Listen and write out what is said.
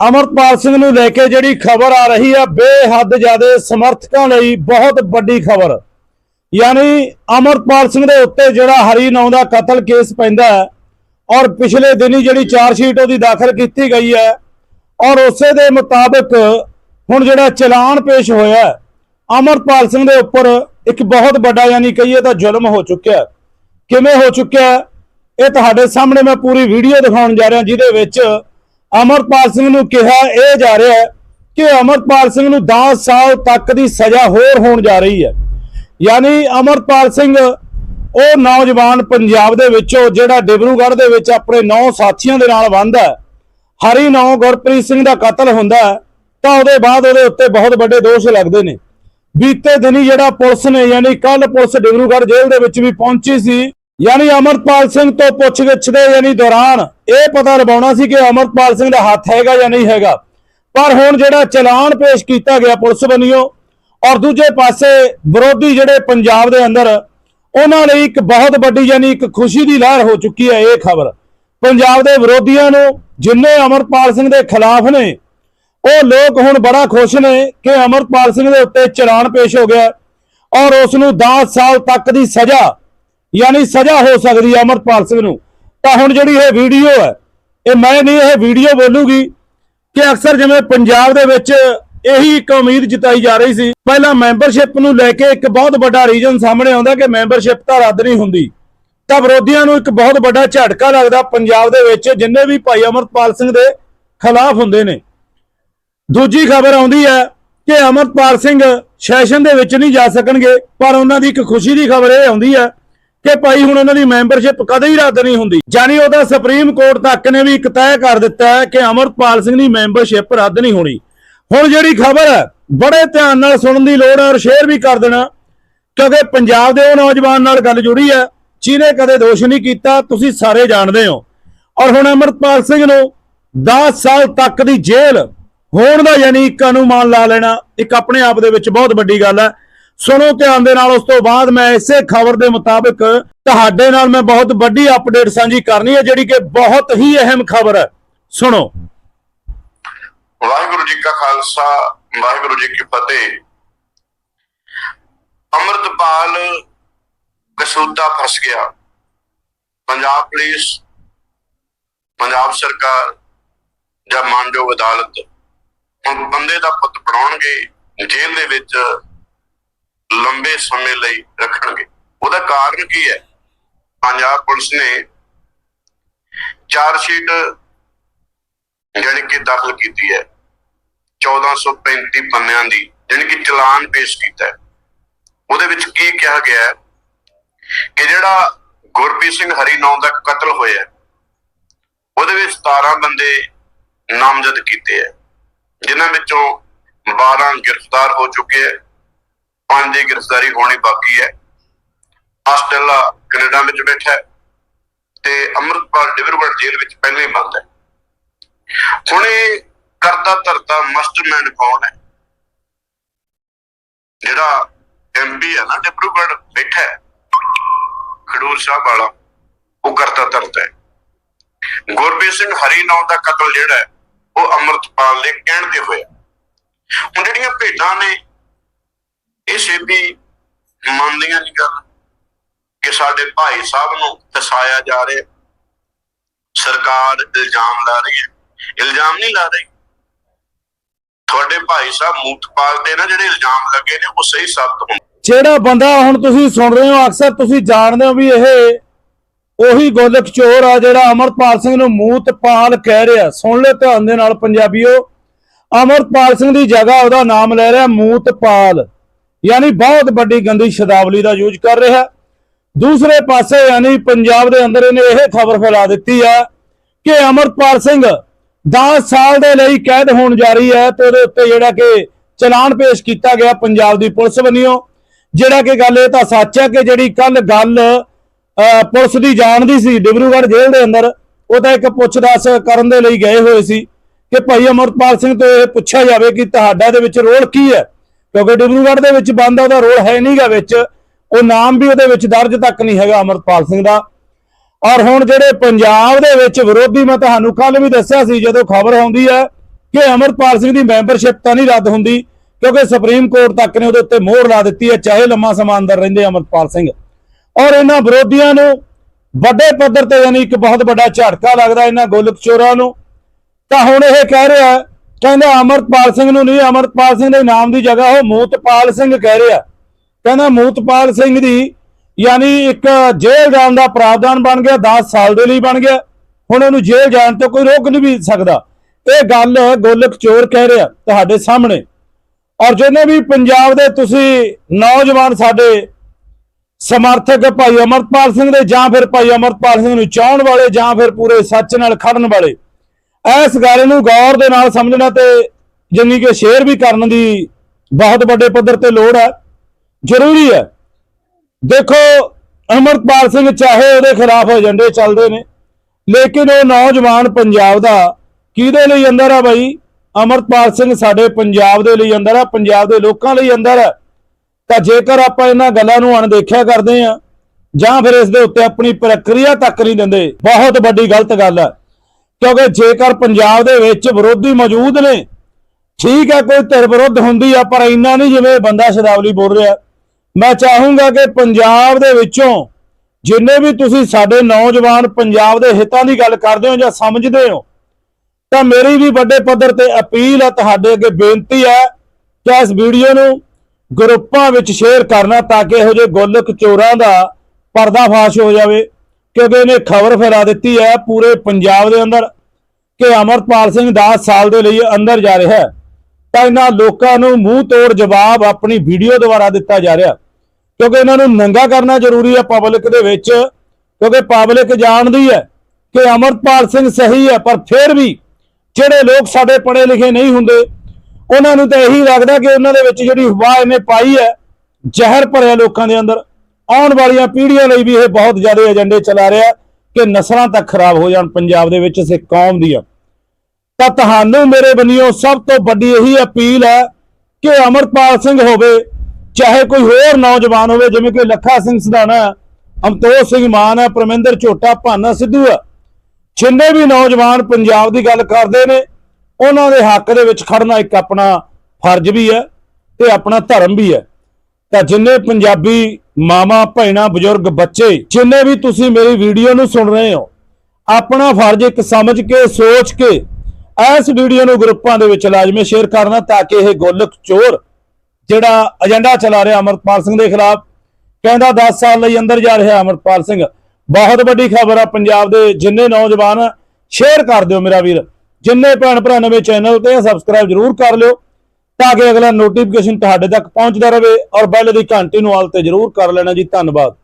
ਅਮਰਪਾਲ ਸਿੰਘ ਨੂੰ ਲੈ ਕੇ ਜਿਹੜੀ ਖਬਰ ਆ ਰਹੀ ਹੈ ਬੇਹੱਦ ਜ਼ਿਆਦਾ ਸਮਰਥਕਾਂ ਲਈ ਬਹੁਤ ਵੱਡੀ ਖਬਰ। ਯਾਨੀ ਅਮਰਪਾਲ ਸਿੰਘ ਦੇ ਉੱਤੇ ਜਿਹੜਾ ਹਰੀ ਨੌ ਦਾ ਕਤਲ ਕੇਸ ਪੈਂਦਾ ਹੈ ਔਰ ਪਿਛਲੇ ਦਿਨੀ ਜਿਹੜੀ ਚਾਰਜ ਸ਼ੀਟ ਉਹਦੀ ਦਾਖਲ ਕੀਤੀ ਗਈ ਹੈ ਔਰ ਉਸੇ ਦੇ ਮੁਤਾਬਕ ਹੁਣ ਜਿਹੜਾ ਚਲਾਨ ਪੇਸ਼ ਹੋਇਆ ਹੈ, ਅਮਰਪਾਲ ਸਿੰਘ ਦੇ ਉੱਪਰ ਇੱਕ ਬਹੁਤ ਵੱਡਾ ਯਾਨੀ ਕਹੀਏ ਤਾਂ ਜ਼ੁਲਮ ਹੋ ਚੁੱਕਿਆ ਕਿਵੇਂ ਹੋ ਚੁੱਕਿਆ ਇਹ ਤੁਹਾਡੇ ਸਾਹਮਣੇ ਮੈਂ ਪੂਰੀ ਵੀਡੀਓ ਦਿਖਾਉਣ ਜਾ ਰਿਹਾ ਜਿਹਦੇ ਵਿੱਚ ਅਮਰਪਾਲ ਸਿੰਘ ਨੂੰ ਕਿਹਾ ਇਹ ਜਾ ਰਿਹਾ ਹੈ ਕਿ ਅਮਰਪਾਲ ਸਿੰਘ ਨੂੰ 10 ਸਾਲ ਤੱਕ ਦੀ ਸਜ਼ਾ ਹੋਰ ਹੋਣ ਜਾ ਰਹੀ ਹੈ। ਯਾਨੀ ਅਮਰਪਾਲ ਸਿੰਘ, ਉਹ ਨੌਜਵਾਨ ਪੰਜਾਬ ਦੇ ਵਿੱਚੋਂ ਜਿਹੜਾ ਡਿਬਰੂਗੜ੍ਹ ਦੇ ਵਿੱਚ ਆਪਣੇ ਨੌ ਸਾਥੀਆਂ ਦੇ ਨਾਲ ਬੰਦਾ ਹਰੀ ਨੌ, ਗੁਰਪ੍ਰੀਤ ਸਿੰਘ ਦਾ ਕਤਲ ਹੁੰਦਾ ਤਾਂ ਉਹਦੇ ਬਾਅਦ ਉਹਦੇ ਉੱਤੇ ਬਹੁਤ ਵੱਡੇ ਦੋਸ਼ ਲੱਗਦੇ ਨੇ। ਬੀਤੇ ਦਿਨੀ ਜਿਹੜਾ ਪੁਲਿਸ ਨੇ, ਯਾਨੀ ਕੱਲ ਪੁਲਿਸ ਡਿਬਰੂਗੜ੍ਹ ਜੇਲ੍ਹ ਦੇ ਵਿੱਚ ਵੀ ਪਹੁੰਚੀ ਸੀ ਯਾਨੀ ਅਮਰਪਾਲ ਸਿੰਘ ਤੋਂ ਪੁੱਛਗਿੱਛ ਦੇ ਯਾਨੀ ਦੌਰਾਨ ਇਹ ਪਤਾ ਲਗਾਉਣਾ ਸੀ ਕਿ ਅਮਰਪਾਲ ਸਿੰਘ ਦਾ ਹੱਥ ਹੈਗਾ ਜਾਂ ਨਹੀਂ ਹੈਗਾ। ਪਰ ਹੁਣ ਜਿਹੜਾ ਚਲਾਨ ਪੇਸ਼ ਕੀਤਾ ਗਿਆ ਪੁਲਿਸ ਵੱਲੋਂ ਔਰ ਦੂਜੇ ਪਾਸੇ ਵਿਰੋਧੀ ਜਿਹੜੇ ਪੰਜਾਬ ਦੇ ਅੰਦਰ, ਉਹਨਾਂ ਲਈ ਇੱਕ ਬਹੁਤ ਵੱਡੀ ਯਾਨੀ ਇੱਕ ਖੁਸ਼ੀ ਦੀ ਲਹਿਰ ਹੋ ਚੁੱਕੀ ਹੈ ਇਹ ਖਬਰ। ਪੰਜਾਬ ਦੇ ਵਿਰੋਧੀਆਂ ਨੂੰ ਜਿੰਨੇ ਅਮਰਪਾਲ ਸਿੰਘ ਦੇ ਖਿਲਾਫ ਨੇ, ਉਹ ਲੋਕ ਹੁਣ ਬੜਾ ਖੁਸ਼ ਨੇ ਕਿ ਅਮਰਪਾਲ ਸਿੰਘ ਦੇ ਉੱਤੇ ਚਲਾਨ ਪੇਸ਼ ਹੋ ਗਿਆ ਔਰ ਉਸ ਨੂੰ 10 ਸਾਲ ਤੱਕ ਦੀ ਸਜ਼ਾ ਯਾਨੀ ਸਜ਼ਾ ਹੋ ਸਕਦੀ ਹੈ ਅਮਰਪਾਲ ਸਿੰਘ ਨੂੰ। ਤਾਂ ਹੁਣ ਜਿਹੜੀ ਇਹ ਵੀਡੀਓ ਹੈ, ਇਹ ਮੈਂ ਨਹੀਂ ਇਹ ਵੀਡੀਓ ਬੋਲੂਗੀ ਕਿ ਅਕਸਰ ਜਿਵੇਂ ਪੰਜਾਬ ਦੇ ਵਿੱਚ ਇਹੀ ਇੱਕ ਉਮੀਦ ਜਤਾਈ ਜਾ ਰਹੀ ਸੀ। ਪਹਿਲਾਂ ਮੈਂਬਰਸ਼ਿਪ ਨੂੰ ਲੈ ਕੇ ਇੱਕ ਬਹੁਤ ਵੱਡਾ ਰੀਜਨ ਸਾਹਮਣੇ ਆਉਂਦਾ ਕਿ ਮੈਂਬਰਸ਼ਿਪ ਤਾਂ ਰੱਦ ਨਹੀਂ ਹੁੰਦੀ। ਤਾਂ ਵਿਰੋਧੀਆਂ ਨੂੰ ਇੱਕ ਬਹੁਤ ਵੱਡਾ ਝਟਕਾ ਲੱਗਦਾ ਪੰਜਾਬ ਦੇ ਵਿੱਚ, ਜਿੰਨੇ ਵੀ ਭਾਈ ਅਮਰਪਾਲ ਸਿੰਘ ਦੇ ਖਿਲਾਫ ਹੁੰਦੇ ਨੇ। ਦੂਜੀ ਖਬਰ ਆਉਂਦੀ ਹੈ ਕਿ ਅਮਰਪਾਲ ਸਿੰਘ ਸੈਸ਼ਨ ਦੇ ਵਿੱਚ ਨਹੀਂ ਜਾ ਸਕਣਗੇ, ਪਰ ਉਹਨਾਂ ਦੀ ਇੱਕ ਖੁਸ਼ੀ ਦੀ ਖਬਰ ਇਹ ਆਉਂਦੀ ਹੈ ਕਿ ਭਾਈ ਹੁਣ ਉਹਨਾਂ ਦੀ ਮੈਂਬਰਸ਼ਿਪ ਕਦੇ ਹੀ ਰੱਦ ਨਹੀਂ ਹੁੰਦੀ। ਜਾਨੀ ਉਹਦਾ ਸੁਪਰੀਮ ਕੋਰਟ ਤੱਕ ਨੇ ਵੀ ਇੱਕ ਤੈਅ ਕਰ ਦਿੱਤਾ ਹੈ ਕਿ ਅਮਰਪਾਲ ਸਿੰਘ ਦੀ ਮੈਂਬਰਸ਼ਿਪ ਰੱਦ ਨਹੀਂ ਹੋਣੀ। ਹੁਣ ਜਿਹੜੀ ਖਬਰ ਹੈ, ਬੜੇ ਧਿਆਨ ਨਾਲ ਸੁਣਨ ਦੀ ਲੋੜ ਹੈ ਔਰ ਸ਼ੇਅਰ ਵੀ ਕਰ ਦੇਣਾ। ਕਿਉਂਕਿ ਪੰਜਾਬ ਦੇ ਉਹ ਨੌਜਵਾਨ ਨਾਲ ਗੱਲ ਜੁੜੀ ਹੈ, ਜਿਹਨੇ ਕਦੇ ਦੋਸ਼ ਨਹੀਂ ਕੀਤਾ, ਤੁਸੀਂ ਸਾਰੇ ਜਾਣਦੇ ਹੋ। ਔਰ ਹੁਣ ਅਮਰਪਾਲ ਸਿੰਘ ਨੂੰ 10 ਸਾਲ ਤੱਕ ਦੀ ਜੇਲ੍ਹ ਹੋਣ ਦਾ ਯਾਨੀ ਇੱਕ ਅਨੁਮਾਨ ਲਾ ਲੈਣਾ, ਇੱਕ ਆਪਣੇ ਆਪ ਦੇ ਵਿੱਚ ਬਹੁਤ ਵੱਡੀ ਗੱਲ ਹੈ। ਸੁਣੋ ਧਿਆਨ ਦੇ ਨਾਲ, ਉਸ ਤੋਂ ਬਾਅਦ ਮੈਂ ਇਸੇ ਖਬਰ ਦੇ ਮੁਤਾਬਕ ਤੁਹਾਡੇ ਨਾਲ ਮੈਂ ਬਹੁਤ ਵੱਡੀ ਅਪਡੇਟ ਸਾਂਝੀ ਕਰਨੀ ਹੈ, ਜਿਹੜੀ ਕਿ ਬਹੁਤ ਹੀ ਅਹਿਮ ਖਬਰ ਹੈ। ਸੁਣੋ। ਵਾਹਿਗੁਰੂ ਜੀ ਕਾ ਖਾਲਸਾ, ਵਾਹਿਗੁਰੂ ਜੀ ਕੀ ਫਤਿਹ। ਅਮਰਤਪਾਲ ਕਸੂਤਾ ਫਸ ਗਿਆ। ਪੰਜਾਬ ਪੁਲਿਸ, ਪੰਜਾਬ ਸਰਕਾਰ ਜਾਂ ਮਾਨਯੋਗ ਅਦਾਲਤ ਹੁਣ ਬੰਦੇ ਦਾ ਪੁੱਤ ਬਣਾਉਣਗੇ ਜੇਲ੍ਹ ਦੇ ਵਿੱਚ। ਲੰਬੇ ਸਮੇਂ ਲਈ ਰੱਖਣਗੇ। ਉਹਦਾ ਕਾਰਨ ਕੀ ਹੈ? ਪੰਜਾਬ ਪੁਲਿਸ ਨੇ ਚਾਰ ਸ਼ੀਟ ਜਾਣੀ ਕਿ ਦਾਖਲ ਕੀਤੀ ਹੈ। 1435 ਪੰਨਿਆਂ ਦੀ ਜਾਣੀ ਕਿ ਚਲਾਨ ਪੇਸ਼ ਕੀਤਾ ਉਹਦੇ ਵਿੱਚ ਕੀ ਕਿਹਾ ਗਿਆ ਹੈ? ਕਿ ਜਿਹੜਾ ਗੁਰਪ੍ਰੀਤ ਸਿੰਘ ਹਰੀ ਨਾਮ ਦਾ ਕਤਲ ਹੋਇਆ ਉਹਦੇ ਵਿੱਚ 17 ਬੰਦੇ ਨਾਮਜ਼ਦ ਕੀਤੇ ਹੈ, ਜਿਨ੍ਹਾਂ ਵਿੱਚੋਂ 12 ਗ੍ਰਿਫਤਾਰ ਹੋ ਚੁੱਕੇ ਹੈ। ਪੰਜ ਦੀ ਗ੍ਰਿਫਤਾਰੀ ਹੋਣੀ ਬਾਕੀ ਹੈ। ਆਸਟ੍ਰੇਲੀਆ ਕੈਨੇਡਾ ਵਿੱਚ ਬੈਠਾ ਹੈ ਤੇ ਅੰਮ੍ਰਿਤਪਾਲ ਡਿਬਰੂਗੜ੍ਹ ਜੇਲ੍ਹ ਵਿੱਚ ਪਹਿਲਾਂ ਹੀ ਬੰਦ ਹੈ। ਹੁਣ ਇਹ ਕਰਤਾ ਧਰਤਾ ਮਸਟਰਮੈਂਡ ਕੌਣ ਹੈ? ਜਿਹੜਾ ਐਮਪੀ ਹੈ ਨਾ ਡਿਬਰੂਗੜ੍ਹ ਬੈਠਾ ਹੈ, ਖਡੂਰ ਸਾਹਿਬ ਵਾਲਾ, ਉਹ ਕਰਤਾ ਧਰਤਾ ਹੈ। ਗੁਰਬੀਰ ਸਿੰਘ ਹਰੀ ਨਾਮ ਦਾ ਕਤਲ ਜਿਹੜਾ ਹੈ, ਉਹ ਅੰਮ੍ਰਿਤਪਾਲ ਦੇ ਕਹਿਣ ਤੇ ਹੋਇਆ। ਹੁਣ ਜਿਹੜੀਆਂ ਭੇਡਾਂ ਨੇ ਇਹ ਛੇਤੀ ਮੰਨਦੀਆਂ ਨਹੀਂ ਗੱਲ ਕਿ ਸਾਡੇ ਭਾਈ ਸਾਹਿਬ ਨੂੰ ਫਸਾਇਆ ਜਾ ਰਿਹਾ। ਸਰਕਾਰ ਇਲਜ਼ਾਮ ਲਾ ਰਹੀ ਹੈ। ਇਲਜ਼ਾਮ ਨਹੀਂ ਲਾ ਰਹੀ। ਤੁਹਾਡੇ ਭਾਈ ਸਾਹਿਬ ਮੂਤਪਾਲ ਤੇ ਨਾ, ਜਿਹੜੇ ਇਲਜ਼ਾਮ ਲੱਗੇ ਨੇ, ਉਹ ਸਹੀ ਸਾਬਤ ਹੋਣ ਜਿਹੜਾ ਬੰਦਾ ਹੁਣ ਤੁਸੀਂ ਸੁਣ ਰਹੇ ਹੋ, ਅਕਸਰ ਤੁਸੀਂ ਜਾਣਦੇ ਹੋ ਵੀ ਇਹ ਉਹੀ ਗੋਲਕ ਚੋਰ ਆ ਜਿਹੜਾ ਅਮਰਪਾਲ ਸਿੰਘ ਨੂੰ ਮੂਤਪਾਲ ਕਹਿ ਰਿਹਾ। ਸੁਣ ਲੈ ਧਿਆਨ ਦੇ ਨਾਲ ਪੰਜਾਬੀਓ। ਅਮਰਪਾਲ ਸਿੰਘ ਦੀ ਜਗ੍ਹਾ ਉਹਦਾ ਨਾਮ ਲੈ ਰਿਹਾ ਮੂਤਪਾਲ ਯਾਨੀ ਬਹੁਤ ਵੱਡੀ ਗੰਦੀ ਸ਼ਬਦਾਵਲੀ ਦਾ ਯੂਜ਼ ਕਰ ਰਿਹਾ। ਦੂਸਰੇ ਪਾਸੇ ਯਾਨੀ ਪੰਜਾਬ ਦੇ ਅੰਦਰ ਇਹਨੇ ਇਹ ਖਬਰ ਫੈਲਾ ਦਿੱਤੀ ਹੈ ਕਿ ਅਮਰਪਾਲ ਸਿੰਘ 10 ਸਾਲ ਦੇ ਲਈ ਕੈਦ ਹੋਣ ਜਾ ਰਹੀ ਹੈ ਤੇ ਉਹਦੇ ਉੱਤੇ ਜਿਹੜਾ ਕਿ ਚਲਾਨ ਪੇਸ਼ ਕੀਤਾ ਗਿਆ ਪੰਜਾਬ ਦੀ ਪੁਲਿਸ ਵੱਲੋਂ। ਜਿਹੜਾ ਕਿ ਗੱਲ ਇਹ ਤਾਂ ਸੱਚ ਹੈ ਕਿ ਜਿਹੜੀ ਕੱਲ ਗੱਲ ਅਹ, ਪੁਲਿਸ ਦੀ ਜਾਣ ਦੀ ਸੀ ਡਿਬਰੂਗੜ੍ਹ ਜੇਲ੍ਹ ਦੇ ਅੰਦਰ ਉਹ ਤਾਂ ਇੱਕ ਪੁੱਛਦਾਸ ਕਰਨ ਦੇ ਲਈ ਗਏ ਹੋਏ ਸੀ ਕਿ ਭਾਈ ਅਮਰਪਾਲ ਸਿੰਘ ਤੋਂ ਇਹ ਪੁੱਛਿਆ ਜਾਵੇ ਕਿ ਤੁਹਾਡਾ ਦੇ ਵਿੱਚ ਰੋਲ ਕੀ ਹੈ? ਕਿਉਂਕਿ ਡਿਬਰੂਗੜ੍ਹ ਦੇ ਵਿੱਚ ਬੰਦ ਉਹਦਾ ਰੋਲ ਹੈ ਨਹੀਂਗਾ ਵਿੱਚ। ਉਹ ਨਾਮ ਵੀ ਉਹਦੇ ਵਿੱਚ ਦਰਜ ਤੱਕ ਨਹੀਂ ਹੈਗਾ ਅਮਰਪਾਲ ਸਿੰਘ ਦਾ। ਔਰ ਹੁਣ ਜਿਹੜੇ ਪੰਜਾਬ ਦੇ ਵਿੱਚ ਵਿਰੋਧੀ, ਮੈਂ ਤੁਹਾਨੂੰ ਕੱਲ ਵੀ ਦੱਸਿਆ ਸੀ, ਜਦੋਂ ਖਬਰ ਆਉਂਦੀ ਹੈ ਕਿ ਅਮਰਪਾਲ ਸਿੰਘ ਦੀ ਮੈਂਬਰਸ਼ਿਪ ਤਾਂ ਨਹੀਂ ਰੱਦ ਹੁੰਦੀ, ਕਿਉਂਕਿ ਸੁਪਰੀਮ ਕੋਰਟ ਤੱਕ ਨੇ ਉਹਦੇ ਉੱਤੇ ਮੋਹਰ ਲਾ ਦਿੱਤੀ ਹੈ, ਚਾਹੇ ਲੰਮਾ ਸਮਾਂ ਅੰਦਰ ਰਹਿੰਦੇ ਅਮਰਪਾਲ ਸਿੰਘ। ਔਰ ਇਹਨਾਂ ਵਿਰੋਧੀਆਂ ਨੂੰ ਵੱਡੇ ਪੱਧਰ ਤੇ ਯਾਨੀ ਇੱਕ ਬਹੁਤ ਵੱਡਾ ਝਟਕਾ ਲੱਗਦਾ ਇਹਨਾਂ ਗੋਲਕ ਚੋਰਾਂ ਨੂੰ। ਤਾਂ ਹੁਣ ਇਹ ਕਹਿ ਰਿਹਾ ਕਹਿੰਦਾ ਅਮਰਪਾਲ ਸਿੰਘ ਨੂੰ ਨਹੀਂ ਅਮਰਪਾਲ ਸਿੰਘ ਦੇ ਨਾਮ ਦੀ ਜਗ੍ਹਾ ਉਹ ਮੂਤਪਾਲ ਸਿੰਘ ਕਹਿ ਰਿਹਾ। ਕਹਿੰਦਾ ਮੂਤਪਾਲ ਸਿੰਘ ਦੀ ਯਾਨੀ ਇੱਕ ਜੇਲ੍ਹ ਜਾਣ ਦਾ ਪ੍ਰਾਵਧਾਨ ਬਣ ਗਿਆ 10 ਸਾਲ ਦੇ ਲਈ ਬਣ ਗਿਆ। ਹੁਣ ਉਹਨੂੰ ਜੇਲ੍ਹ ਜਾਣ ਤੋਂ ਕੋਈ ਰੋਕ ਨਹੀਂ ਵੀ ਸਕਦਾ। ਇਹ ਗੱਲ ਗੋਲਕ ਚੋਰ ਕਹਿ ਰਿਹਾ ਤੁਹਾਡੇ ਸਾਹਮਣੇ। ਔਰ ਜਿਹਨੇ ਵੀ ਪੰਜਾਬ ਦੇ ਤੁਸੀਂ ਨੌਜਵਾਨ ਸਾਡੇ ਸਮਰਥਕ ਭਾਈ ਅਮਰਪਾਲ ਸਿੰਘ ਦੇ ਜਾਂ ਫਿਰ ਭਾਈ ਅਮਰਪਾਲ ਸਿੰਘ ਨੂੰ ਚਾਹਣ ਵਾਲੇ ਜਾਂ ਫਿਰ ਪੂਰੇ ਸੱਚ ਨਾਲ ਖੜਨ ਵਾਲੇ ਇਸ ਗੱਲ ਨੂੰ ਗੌਰ ਦੇ ਨਾਲ ਸਮਝਣਾ ਤੇ ਜਿੰਨੀ ਕਿ ਸ਼ੇਅਰ ਵੀ ਕਰਨ ਦੀ ਬਹੁਤ ਵੱਡੇ ਪੱਧਰ ਤੇ ਲੋੜ ਹੈ। ਜ਼ਰੂਰੀ ਹੈ। ਦੇਖੋ ਅਮਰਪਾਲ ਸਿੰਘ ਚਾਹੇ ਉਹਦੇ ਖਿਲਾਫ ਏਜੰਡੇ ਚੱਲਦੇ ਨੇ, ਲੇਕਿਨ ਉਹ ਨੌਜਵਾਨ ਪੰਜਾਬ ਦਾ ਕਿਹਦੇ ਲਈ ਅੰਦਰ ਆ ਬਾਈ? ਅਮਰਪਾਲ ਸਿੰਘ ਸਾਡੇ ਪੰਜਾਬ ਦੇ ਲਈ ਅੰਦਰ ਆ, ਪੰਜਾਬ ਦੇ ਲੋਕਾਂ ਲਈ ਅੰਦਰ ਹੈ ਤਾਂ ਜੇਕਰ ਆਪਾਂ ਇਹਨਾਂ ਗੱਲਾਂ ਨੂੰ ਅਣਦੇਖਿਆ ਕਰਦੇ ਆ ਜਾਂ ਫਿਰ ਇਸ ਦੇ ਉੱਤੇ ਆਪਣੀ ਪ੍ਰਕਿਰਿਆ ਤੱਕ ਨਹੀਂ ਦਿੰਦੇ, ਬਹੁਤ ਵੱਡੀ ਗਲਤ ਗੱਲ ਹੈ। ਕਿਉਂਕਿ ਜੇਕਰ ਪੰਜਾਬ ਦੇ ਵਿੱਚ ਵਿਰੋਧੀ ਮੌਜੂਦ ਨੇ, ਠੀਕ ਹੈ ਕੋਈ ਧਿਰ ਵਿਰੁੱਧ ਹੁੰਦੀ ਆ, ਪਰ ਇੰਨਾ ਨਹੀਂ ਜਿਵੇਂ ਬੰਦਾ ਸ਼ਰਾਵਲੀ ਬੋਲ ਰਿਹਾ। ਮੈਂ ਚਾਹੂੰਗਾ ਕਿ ਪੰਜਾਬ ਦੇ ਵਿੱਚੋਂ ਜਿੰਨੇ ਵੀ ਤੁਸੀਂ ਸਾਡੇ ਨੌਜਵਾਨ ਪੰਜਾਬ ਦੇ ਹਿੱਤਾਂ ਦੀ ਗੱਲ ਕਰਦੇ ਹੋ ਜਾਂ ਸਮਝਦੇ ਹੋ, ਤਾਂ ਮੇਰੀ ਵੀ ਵੱਡੇ ਪੱਧਰ ਤੇ ਅਪੀਲ ਹੈ ਤੁਹਾਡੇ ਅੱਗੇ ਬੇਨਤੀ ਹੈ ਕਿ ਇਸ ਵੀਡੀਓ ਨੂੰ ਗਰੁੱਪਾਂ ਵਿੱਚ ਸ਼ੇਅਰ ਕਰਨਾ ਤਾਂ ਕਿ ਇਹੋ ਜਿਹੇ ਗੁੱਲਕ ਚੋਰਾਂ ਦਾ ਪਰਦਾਫਾਸ਼ ਹੋ ਜਾਵੇ। ਕਿਉਂਕਿ ਇਹਨੇ ਖਬਰ ਫੈਲਾ ਦਿੱਤੀ ਹੈ ਪੂਰੇ ਪੰਜਾਬ ਦੇ ਅੰਦਰ ਕਿ ਅਮਰਪਾਲ ਸਿੰਘ 10 ਸਾਲ ਦੇ ਲਈ ਅੰਦਰ ਜਾ ਰਿਹਾ ਹੈ। ਤਾਂ ਇਹਨਾਂ ਲੋਕਾਂ ਨੂੰ ਮੂੰਹ ਤੋੜ ਜਵਾਬ ਆਪਣੀ ਵੀਡੀਓ ਦੁਆਰਾ ਦਿੱਤਾ ਜਾ ਰਿਹਾ। ਕਿਉਂਕਿ ਇਹਨਾਂ ਨੂੰ ਨੰਗਾ ਕਰਨਾ ਜ਼ਰੂਰੀ ਹੈ ਪਬਲਿਕ ਦੇ ਵਿੱਚ, ਕਿਉਂਕਿ ਪਬਲਿਕ ਜਾਣਦੀ ਹੈ ਕਿ ਅਮਰਪਾਲ ਸਿੰਘ ਸਹੀ ਹੈ, ਪਰ ਫਿਰ ਵੀ ਜਿਹੜੇ ਲੋਕ ਸਾਡੇ ਪੜ੍ਹੇ ਲਿਖੇ ਨਹੀਂ ਹੁੰਦੇ, ਉਹਨਾਂ ਨੂੰ ਤਾਂ ਇਹੀ ਲੱਗਦਾ ਕਿ ਉਹਨਾਂ ਦੇ ਵਿੱਚ ਜਿਹੜੀ ਹਵਾ ਇਹਨੇ ਪਾਈ ਹੈ, ਜ਼ਹਿਰ ਭਰਿਆ ਲੋਕਾਂ ਦੇ ਅੰਦਰ। ਆਉਣ ਵਾਲੀਆਂ ਪੀੜ੍ਹੀਆਂ ਲਈ ਵੀ ਇਹ ਬਹੁਤ ਜ਼ਿਆਦਾ ਏਜੰਡੇ ਚਲਾ ਰਿਹਾ ਕਿ ਨਸਲਾਂ ਤੱਕ ਖਰਾਬ ਹੋ ਜਾਣ ਪੰਜਾਬ ਦੇ ਵਿੱਚ ਸਿੱਖ ਕੌਮ ਦੀਆਂ। ਤਾਂ ਤੁਹਾਨੂੰ ਮੇਰੇ ਬੰਨਿਓ ਸਭ ਤੋਂ ਵੱਡੀ ਇਹੀ ਅਪੀਲ ਹੈ ਕਿ ਅਮਰਪਾਲ ਸਿੰਘ ਹੋਵੇ, ਚਾਹੇ ਕੋਈ ਹੋਰ ਨੌਜਵਾਨ ਹੋਵੇ, ਜਿਵੇਂ ਕਿ ਲੱਖਾ ਸਿੰਘ ਸਧਾਣਾ ਅਮਤੋਜ ਸਿੰਘ ਮਾਨ ਹੈ, ਪਰਮਿੰਦਰ ਝੋਟਾ, ਭਾਨਾ ਸਿੱਧੂ ਹੈ, ਜਿੰਨੇ ਵੀ ਨੌਜਵਾਨ ਪੰਜਾਬ ਦੀ ਗੱਲ ਕਰਦੇ ਨੇ, ਉਹਨਾਂ ਦੇ ਹੱਕ ਦੇ ਵਿੱਚ ਖੜਨਾ ਇੱਕ ਆਪਣਾ ਫਰਜ਼ ਵੀ ਹੈ ਤੇ ਆਪਣਾ ਧਰਮ ਵੀ ਹੈ। ਤਾਂ ਜਿੰਨੇ ਪੰਜਾਬੀ ਮਾਮਾ ਭੈਣਾ, ਬਜ਼ੁਰਗ, ਬੱਚੇ, ਜਿੰਨੇ ਵੀ ਤੁਸੀਂ ਮੇਰੀ ਵੀਡੀਓ ਨੂੰ ਸੁਣ ਰਹੇ ਹੋ, ਆਪਣਾ ਫਰਜ਼ ਇੱਕ ਸਮਝ ਕੇ, ਸੋਚ ਕੇ ਇਸ ਵੀਡੀਓ ਨੂੰ ਗਰੁੱਪਾਂ ਦੇ ਵਿੱਚ ਲਾਜ਼ਮੀ ਸ਼ੇਅਰ ਕਰਨਾ ਤਾਂ ਕਿ ਇਹ ਗੋਲਕ ਚੋਰ ਜਿਹੜਾ ਏਜੰਡਾ ਚਲਾ ਰਿਹਾ ਅਮਰਪਾਲ ਸਿੰਘ ਦੇ ਖਿਲਾਫ, ਕਹਿੰਦਾ 10 ਸਾਲ ਲਈ ਅੰਦਰ ਜਾ ਰਿਹਾ ਅਮਰਪਾਲ ਸਿੰਘ। ਬਹੁਤ ਵੱਡੀ ਖਬਰ ਆ ਪੰਜਾਬ ਦੇ ਜਿੰਨੇ ਨੌਜਵਾਨ ਸ਼ੇਅਰ ਕਰ ਦਿਓ ਮੇਰਾ ਵੀਰ। ਜਿੰਨੇ ਭੈਣ ਭਰਾ ਨਵੇਂ ਚੈਨਲ ਤੇ ਸਬਸਕ੍ਰਾਈਬ ਜਰੂਰ ਕਰ ਲਿਓ। ਤਾਂ ਕਿ ਅਗਲਾ ਨੋਟੀਫਿਕੇਸ਼ਨ ਤੁਹਾਡੇ ਤੱਕ ਪਹੁੰਚਦਾ ਰਹੇ ਔਰ ਬੈਲ ਦੀ ਘੰਟੀ ਨੂੰ ਆਲ ਤੇ ਜਰੂਰ ਕਰ ਲੈਣਾ ਜੀ, ਧੰਨਵਾਦ।